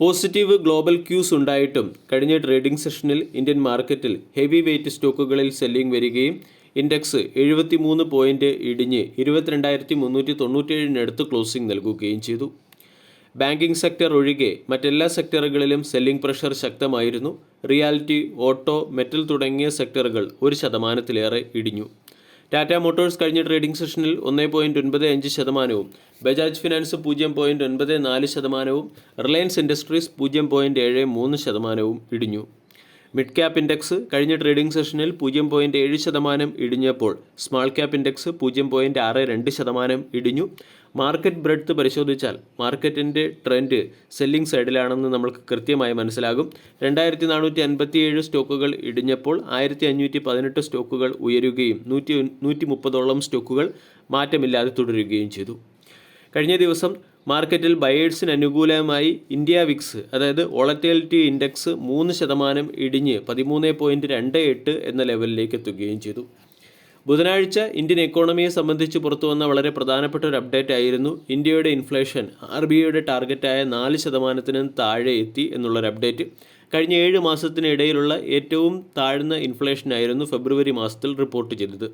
Positive global quiz ഉണ്ടായിട്ടും കഴിഞ്ഞ trading സെഷനിൽ ഇന്ത്യൻ മാർക്കറ്റിൽ ഹെവി വെയ്റ്റ് സ്റ്റോക്കുകളിൽ സെല്ലിംഗ് വരികയും ഇൻഡെക്സ് എഴുപത്തി മൂന്ന് പോയിന്റ് ഇടിഞ്ഞ് ഇരുപത്തിരണ്ടായിരത്തി മുന്നൂറ്റി തൊണ്ണൂറ്റേഴിനടുത്ത് ക്ലോസിംഗ് നൽകുകയും ചെയ്തു. ബാങ്കിംഗ് സെക്ടർ ഒഴികെ മറ്റെല്ലാ സെക്ടറുകളിലും സെല്ലിംഗ് പ്രഷർ ശക്തമായിരുന്നു. റിയാലിറ്റി ഓട്ടോ മെറ്റൽ തുടങ്ങിയ സെക്ടറുകൾ ഒരു ശതമാനത്തിലേറെ ഇടിഞ്ഞു. ടാറ്റ മോട്ടോഴ്സ് കഴിഞ്ഞ ട്രേഡിംഗ് സെഷനിൽ ഒന്ന് പോയിന്റ് ഒൻപത് അഞ്ച് ശതമാനവും. ബജാജ് ഫിനാൻസ് പൂജ്യം പോയിന്റ് ഒൻപത് നാല് ശതമാനവും. റിലയൻസ് ഇൻഡസ്ട്രീസ് പൂജ്യം പോയിന്റ് ഏഴ് മൂന്ന് ശതമാനവും ഇടിഞ്ഞു. മിഡ് ക്യാപ്പ് ഇൻഡെക്സ് കഴിഞ്ഞ ട്രേഡിംഗ് സെഷനിൽ പൂജ്യം പോയിന്റ് ഏഴ് ശതമാനം ഇടിഞ്ഞപ്പോൾ സ്മാൾ ക്യാപ്പ് ഇൻഡെക്സ് പൂജ്യം പോയിന്റ് ആറ് രണ്ട് ശതമാനം ഇടിഞ്ഞു. മാർക്കറ്റ് ബ്രെഡ്ത്ത് പരിശോധിച്ചാൽ മാർക്കറ്റിന്റെ ട്രെൻഡ് സെല്ലിംഗ് സൈഡിലാണെന്ന് നമ്മൾക്ക് കൃത്യമായി മനസ്സിലാകും. രണ്ടായിരത്തി നാനൂറ്റി അൻപത്തിയേഴ് സ്റ്റോക്കുകൾ ഇടിഞ്ഞപ്പോൾ ആയിരത്തി അഞ്ഞൂറ്റി പതിനെട്ട് സ്റ്റോക്കുകൾ ഉയരുകയും നൂറ്റി നൂറ്റി മുപ്പതോളം സ്റ്റോക്കുകൾ മാറ്റമില്ലാതെ തുടരുകയും ചെയ്തു. കഴിഞ്ഞ ദിവസം മാർക്കറ്റിൽ ബയേഴ്സിന് അനുകൂലമായി ഇന്ത്യ വിക്സ് അതായത് വോളറ്റിലിറ്റി ഇൻഡെക്സ് മൂന്ന് ശതമാനം ഇടിഞ്ഞ് പതിമൂന്ന് പോയിന്റ് രണ്ട് എട്ട് എന്ന ലെവലിലേക്ക് എത്തുകയും ചെയ്തു. ബുധനാഴ്ച ഇന്ത്യൻ എക്കോണമിയെ സംബന്ധിച്ച് പുറത്തുവന്ന വളരെ പ്രധാനപ്പെട്ട ഒരു അപ്ഡേറ്റ് ആയിരുന്നു ഇന്ത്യയുടെ ഇൻഫ്ലേഷൻ ആർ ബി ഐയുടെ ടാർഗറ്റായ നാല് ശതമാനത്തിന് താഴെ എത്തി എന്നുള്ളൊരു അപ്ഡേറ്റ് കഴിഞ്ഞ ഏഴ് മാസത്തിനിടയിലുള്ള ഏറ്റവും താഴ്ന്ന ഇൻഫ്ലേഷനായിരുന്നു ഫെബ്രുവരി മാസത്തിൽ റിപ്പോർട്ട് ചെയ്തത്.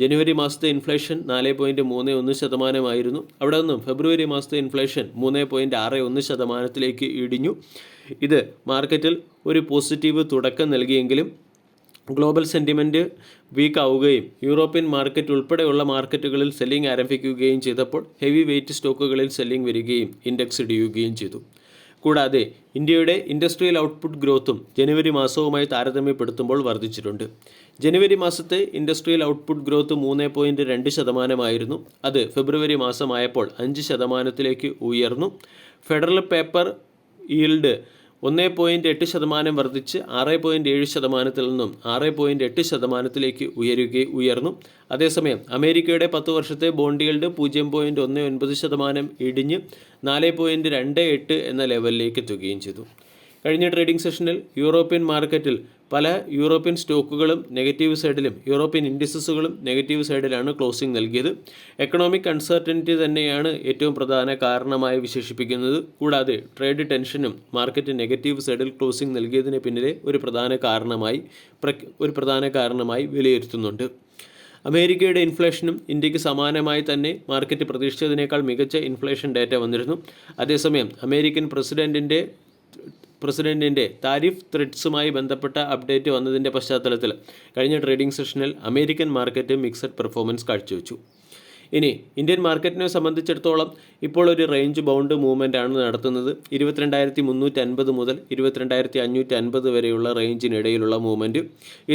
ജനുവരി മാസത്തെ ഇൻഫ്ലേഷൻ നാല് പോയിന്റ് മൂന്ന് ഒന്ന് ശതമാനമായിരുന്നു. അവിടെ നിന്നും ഫെബ്രുവരി മാസത്തെ ഇൻഫ്ലേഷൻ മൂന്ന് പോയിന്റ് ആറ് ഒന്ന് ശതമാനത്തിലേക്ക് ഇടിഞ്ഞു. ഇത് മാർക്കറ്റിൽ ഒരു പോസിറ്റീവ് തുടക്കം നൽകിയെങ്കിലും ഗ്ലോബൽ സെന്റിമെന്റ് വീക്ക് ആവുകയും യൂറോപ്യൻ മാർക്കറ്റ് ഉൾപ്പെടെയുള്ള മാർക്കറ്റുകളിൽ സെല്ലിംഗ് ആരംഭിക്കുകയും ചെയ്തപ്പോൾ ഹെവി വെയ്റ്റ് സ്റ്റോക്കുകളിൽ സെല്ലിംഗ് വരികയും ഇൻഡെക്സ് ഇടിയുകയും ചെയ്തു. കൂടാതെ ഇന്ത്യയുടെ ഇൻഡസ്ട്രിയൽ ഔട്ട്പുട്ട് ഗ്രോത്തും ജനുവരി മാസവുമായി താരതമ്യപ്പെടുത്തുമ്പോൾ വർദ്ധിച്ചിട്ടുണ്ട്. ജനുവരി മാസത്തെ ഇൻഡസ്ട്രിയൽ ഔട്ട്പുട്ട് ഗ്രോത്ത് മൂന്ന് പോയിന്റ് രണ്ട് ശതമാനമായിരുന്നു. അത് ഫെബ്രുവരി മാസമായപ്പോൾ അഞ്ച് ശതമാനത്തിലേക്ക് ഉയർന്നു. ഫെഡറൽ പേപ്പർ ഈൽഡ് ഒന്ന് പോയിന്റ് എട്ട് ശതമാനം വർദ്ധിച്ച് ആറ് പോയിന്റ് ഏഴ് ശതമാനത്തിൽ നിന്നും ആറ് പോയിന്റ് എട്ട് ശതമാനത്തിലേക്ക് ഉയരുകയും ഉയർന്നു. അതേസമയം അമേരിക്കയുടെ പത്ത് വർഷത്തെ ബോണ്ട് ഈൽഡ് പൂജ്യം പോയിന്റ് ഒന്ന് ഒൻപത് ശതമാനം ഇടിഞ്ഞ് നാല് പോയിന്റ് രണ്ട് എട്ട് എന്ന ലെവലിലേക്ക് എത്തുകയും ചെയ്തു. കഴിഞ്ഞ ട്രേഡിംഗ് സെഷനിൽ യൂറോപ്യൻ മാർക്കറ്റിൽ പല യൂറോപ്യൻ സ്റ്റോക്കുകളും നെഗറ്റീവ് സൈഡിലും യൂറോപ്യൻ ഇൻഡിസസുകളും നെഗറ്റീവ് സൈഡിലാണ് ക്ലോസിംഗ് നൽകിയത്. എക്കണോമിക് അൺസർട്ടനിറ്റി തന്നെയാണ് ഏറ്റവും പ്രധാന കാരണമായി വിശേഷിപ്പിക്കുന്നത്. കൂടാതെ ട്രേഡ് ടെൻഷനും മാർക്കറ്റ് നെഗറ്റീവ് സൈഡിൽ ക്ലോസിംഗ് നൽകിയതിന് പിന്നിലെ ഒരു പ്രധാന കാരണമായി ഒരു പ്രധാന കാരണമായി വിലയിരുത്തുന്നുണ്ട്. അമേരിക്കയുടെ ഇൻഫ്ലേഷനും ഇന്ത്യയ്ക്ക് സമാനമായി തന്നെ മാർക്കറ്റ് പ്രതീക്ഷിച്ചതിനേക്കാൾ മികച്ച ഇൻഫ്ലേഷൻ ഡാറ്റ വന്നിരുന്നു. അതേസമയം അമേരിക്കൻ പ്രസിഡന്റിന്റെ പ്രസിഡന്റിന്റെ താരിഫ് ത്രെഡ്സുമായി ബന്ധപ്പെട്ട അപ്ഡേറ്റ് വന്നതിന്റെ പശ്ചാത്തലത്തിൽ കഴിഞ്ഞ ട്രേഡിംഗ് സെഷനിൽ അമേരിക്കൻ മാർക്കറ്റ് മിക്സഡ് പെർഫോമൻസ് കാഴ്ചവെച്ചു. ഇനി ഇന്ത്യൻ മാർക്കറ്റിനെ സംബന്ധിച്ചിടത്തോളം ഇപ്പോൾ ഒരു റേഞ്ച് ബൗണ്ട് മൂവ്മെന്റ് ആണ് നടത്തുന്നത്. ഇരുപത്തിരണ്ടായിരത്തി മുന്നൂറ്റി അൻപത് മുതൽ ഇരുപത്തിരണ്ടായിരത്തി അഞ്ഞൂറ്റി അൻപത് വരെയുള്ള റേഞ്ചിനിടയിലുള്ള മൂവ്മെന്റ്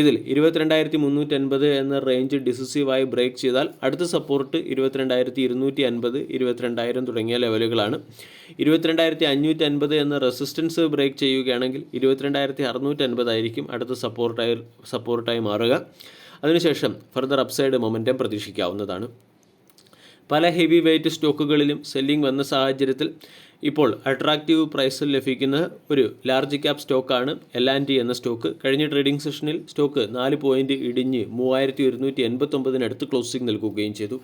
ഇതിൽ ഇരുപത്തിരണ്ടായിരത്തി മുന്നൂറ്റി അൻപത് എന്ന റേഞ്ച് ഡിസിസീവായി ബ്രേക്ക് ചെയ്താൽ അടുത്ത സപ്പോർട്ട് ഇരുപത്തിരണ്ടായിരത്തി ഇരുന്നൂറ്റി അൻപത് ഇരുപത്തിരണ്ടായിരം തുടങ്ങിയ ലെവലുകളാണ് ഇരുപത്തിരണ്ടായിരത്തി അഞ്ഞൂറ്റി അൻപത് എന്ന റെസിസ്റ്റൻസ് ബ്രേക്ക് ചെയ്യുകയാണെങ്കിൽ ഇരുപത്തിരണ്ടായിരത്തി അറുന്നൂറ്റി അൻപതായിരിക്കും അടുത്ത സപ്പോർട്ടായി സപ്പോർട്ടായി മാറുക. അതിനുശേഷം ഫർദർ അപ്സൈഡ് മൊമെന്റം പ്രതീക്ഷിക്കാവുന്നതാണ്. പല ഹെവി വെയ്റ്റ് സ്റ്റോക്കുകളിലും സെല്ലിംഗ് വന്ന സാഹചര്യത്തിൽ ഇപ്പോൾ അട്രാക്റ്റീവ് പ്രൈസിൽ ലഭിക്കുന്ന ഒരു ലാർജ് ക്യാപ് സ്റ്റോക്കാണ് എൽ ആൻഡ് ടി എന്ന സ്റ്റോക്ക് കഴിഞ്ഞ ട്രേഡിംഗ് സെഷനിൽ സ്റ്റോക്ക് നാല് പോയിന്റ് ഇടിഞ്ഞ് മൂവായിരത്തി ഒരുന്നൂറ്റി എൺപത്തൊമ്പതിനടുത്ത് ക്ലോസിംഗ് നൽകുകയും ചെയ്തു.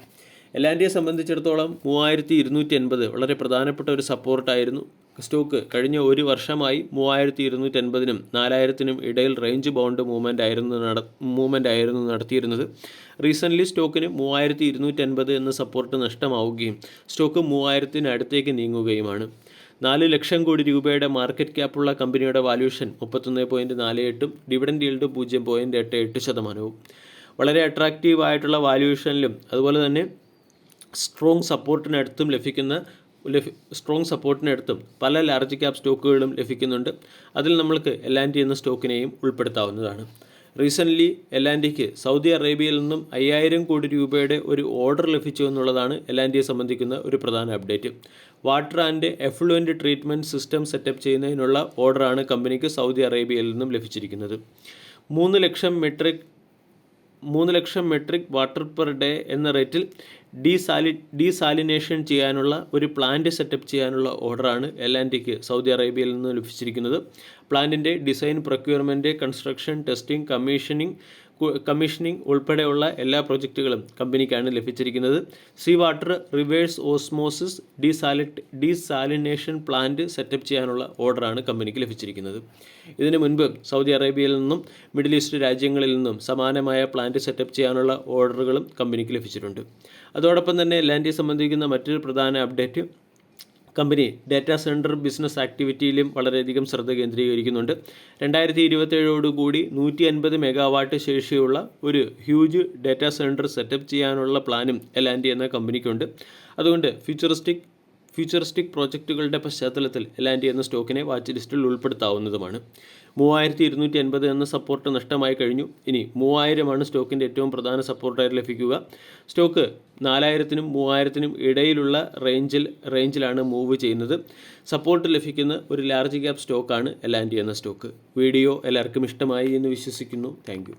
ടിയെ സംബന്ധിച്ചിടത്തോളം മൂവായിരത്തി ഇരുന്നൂറ്റി എൺപത് വളരെ പ്രധാനപ്പെട്ട ഒരു സപ്പോർട്ടായിരുന്നു. സ്റ്റോക്ക് കഴിഞ്ഞ ഒരു വർഷമായി മൂവായിരത്തി ഇരുന്നൂറ്റി എൺപതിനും നാലായിരത്തിനും ഇടയിൽ റേഞ്ച് ബൗണ്ട് മൂവ്മെന്റ് ആയിരുന്നു നട മൂവ്മെന്റ് ആയിരുന്നു നടത്തിയിരുന്നത്. റീസെന്റ്ലി സ്റ്റോക്കിന് മൂവായിരത്തി ഇരുന്നൂറ്റി എൺപത് എന്ന സപ്പോർട്ട് നഷ്ടമാവുകയും സ്റ്റോക്ക് മൂവായിരത്തിനടുത്തേക്ക് നീങ്ങുകയുമാണ്. നാല് ലക്ഷം കോടി രൂപയുടെ മാർക്കറ്റ് ക്യാപ്പുള്ള കമ്പനിയുടെ വാല്യൂഷൻ മുപ്പത്തൊന്ന് പോയിന്റ് നാല് എട്ടും ഡിവിഡൻഡ് ഈൽഡ് പൂജ്യം പോയിന്റ് എട്ട് എട്ട് ശതമാനവും. വളരെ അട്രാക്റ്റീവ് ആയിട്ടുള്ള വാല്യൂഷനിലും അതുപോലെ തന്നെ സ്ട്രോങ് സപ്പോർട്ടിനടുത്തും ലഭിക്കുന്ന ലഭി സ്ട്രോങ് സപ്പോർട്ടിനടുത്തും പല ലാർജ് ക്യാപ് സ്റ്റോക്കുകളും ലഭിക്കുന്നുണ്ട്. അതിൽ നമ്മൾക്ക് എൽ ആൻഡ് എന്ന സ്റ്റോക്കിനെയും ഉൾപ്പെടുത്താവുന്നതാണ്. റീസെന്റ്ലി എൽ ആൻഡ് സൗദി അറേബ്യയിൽ നിന്നും അയ്യായിരം കോടി രൂപയുടെ ഒരു ഓർഡർ ലഭിച്ചു എന്നുള്ളതാണ് എൽ ആൻഡ് സംബന്ധിക്കുന്ന ഒരു പ്രധാന update water and effluent treatment system setup ചെയ്യുന്നതിനുള്ള ഓർഡറാണ് കമ്പനിക്ക് സൗദി അറേബ്യയിൽ നിന്നും ലഭിച്ചിരിക്കുന്നത്. മൂന്ന് ലക്ഷം മെട്രിക് മൂന്ന് ലക്ഷം മെട്രിക് വാട്ടർ പെർ ഡേ എന്ന റേറ്റിൽ ഡീസാലി ഡീസാലിനേഷൻ ചെയ്യാനുള്ള ഒരു പ്ലാന്റ് സെറ്റപ്പ് ചെയ്യാനുള്ള ഓർഡറാണ് എൽ ആൻഡ് ടിക്ക് സൗദി അറേബ്യയിൽ നിന്ന് ലഭിച്ചിരിക്കുന്നത്. പ്ലാന്റിന്റെ design procurement construction testing commissioning commissioning ഉൾപ്പെടെയുള്ള എല്ലാ പ്രൊജക്റ്റുകളും കമ്പനിക്കാണ് ലഭിച്ചിരിക്കുന്നത്. സീ വാട്ടർ റിവേഴ്സ് ഓസ്മോസിസ് ഡീസാലിറ്റ് ഡീസാലിനേഷൻ പ്ലാന്റ് സെറ്റപ്പ് ചെയ്യാനുള്ള ഓർഡറാണ് കമ്പനിക്ക് ലഭിച്ചിരിക്കുന്നത്. ഇതിനു മുൻപ് സൗദി അറേബ്യയിൽ നിന്നും മിഡിൽ ഈസ്റ്റ് രാജ്യങ്ങളിൽ നിന്നും സമാനമായ പ്ലാന്റ് സെറ്റപ്പ് ചെയ്യാനുള്ള ഓർഡറുകളും കമ്പനിക്ക് ലഭിച്ചിട്ടുണ്ട്. അതോടൊപ്പം തന്നെ ലാൻഡിയെ സംബന്ധിക്കുന്ന മറ്റൊരു പ്രധാന update company data centre business ആക്ടിവിറ്റിയിലും വളരെയധികം ശ്രദ്ധ കേന്ദ്രീകരിക്കുന്നുണ്ട്. രണ്ടായിരത്തി ഇരുപത്തേഴോടുകൂടി നൂറ്റി അൻപത് മെഗാവാട്ട് ശേഷിയുള്ള ഒരു ഹ്യൂജ് ഡാറ്റാ സെന്റർ സെറ്റപ്പ് ചെയ്യാനുള്ള പ്ലാനും എലാൻഡി എന്ന കമ്പനിക്കുണ്ട്. അതുകൊണ്ട് ഫ്യൂച്ചറിസ്റ്റിക് ഫ്യൂച്ചറിസ്റ്റിക് പ്രോജക്റ്റുകളുടെ പശ്ചാത്തലത്തിൽ എലാൻഡി എന്ന സ്റ്റോക്കിനെ വാച്ച് ലിസ്റ്റിൽ ഉൾപ്പെടുത്താവുന്നതുമാണ്. മൂവായിരത്തി ഇരുന്നൂറ്റി അൻപത് എന്ന സപ്പോർട്ട് നഷ്ടമായി കഴിഞ്ഞു. ഇനി മൂവായിരമാണ് സ്റ്റോക്കിന്റെ ഏറ്റവും പ്രധാന സപ്പോർട്ടായി ലഭിക്കുക. സ്റ്റോക്ക് നാലായിരത്തിനും മൂവായിരത്തിനും ഇടയിലുള്ള റേഞ്ചിൽ റേഞ്ചിലാണ് മൂവ് ചെയ്യുന്നത്. സപ്പോർട്ട് ലഭിക്കുന്ന ഒരു ലാർജ് ക്യാപ് സ്റ്റോക്കാണ് എലാൻഡി എന്ന സ്റ്റോക്ക്. വീഡിയോ എല്ലാവർക്കും ഇഷ്ടമായി എന്ന് വിശ്വസിക്കുന്നു. താങ്ക്